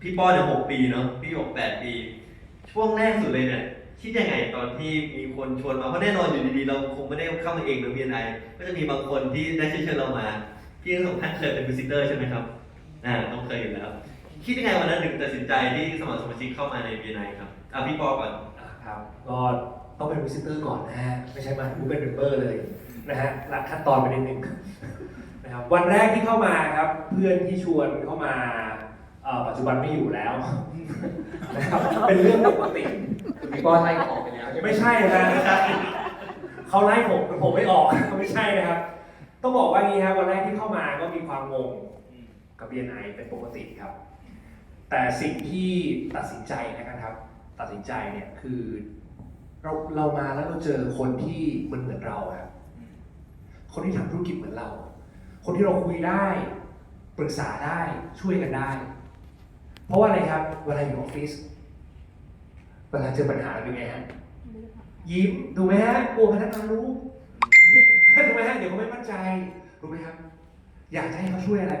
พี่ป้อเนี่ยหกปีเนาะพี่หกแปดปี ช่วงแรกสุดเลยเนี่ยคิดยังไงตอนที่มีคนชวนมาเพราะแน่นอนอยู่ดีๆ เราคงไม่ได้เข้ามาเองหรือมีอะไรก็จะมีบางคนที่ได้เชิญเรามาพี่ทั้งสองท่านเคยเป็นวิสิเตอร์ใช่ไหมครับอ่าต้องเคยอยู่แล้ว คิดยังไงวันนั้นถึงตัดสินใจที่สมัครสมาชิกเข้ามาใน BNI ครับเอะพี่ปอก่อนครับก็ต้องเป็นวิสิเตอร์ก่อนนะฮะไม่ใช่มาดูเป็นเมมเบอร์เลยนะฮะลัดขั้นตอนไปนิดนึงนะครับวันแรกที่เข้ามาครับเพื่อนที่ชวนเข้ามา จจุบันไม่อยู่แล้วนะครับเป็นเรื่องปกติคือพี่ป้อไล่ออกไปแล้วใช่ไหมไม่ใช่นะเขาไล่ผมผมไม่ออกไม่ใช่นะครับ ต้องบอกว่างี้ครับวันแรกที่เข้ามาก็มีความงงกับ BNI เป็นปกติครับ แต่สิ่งที่ตัดสินใจนะครับ ตัดสินใจเนี่ยคือเราเรามาแล้วเราเจอคนที่เหมือนเหมือนเราครับคนที่ทำธุรกิจเหมือนเรา คนที่เราคุยได้ ปรึกษาได้ช่วยกันได้ เพราะว่าอะไรครับ เวลาอยู่ออฟฟิศเวลาเจอปัญหาเป็นไงฮะยิ้มดูไหมฮะกลัวพนักงานรู้ถูกไหมฮะเดี๋ยวเขาไม่มั่นใจถูกไหมครับ อยากจะให้เขาช่วยอะไร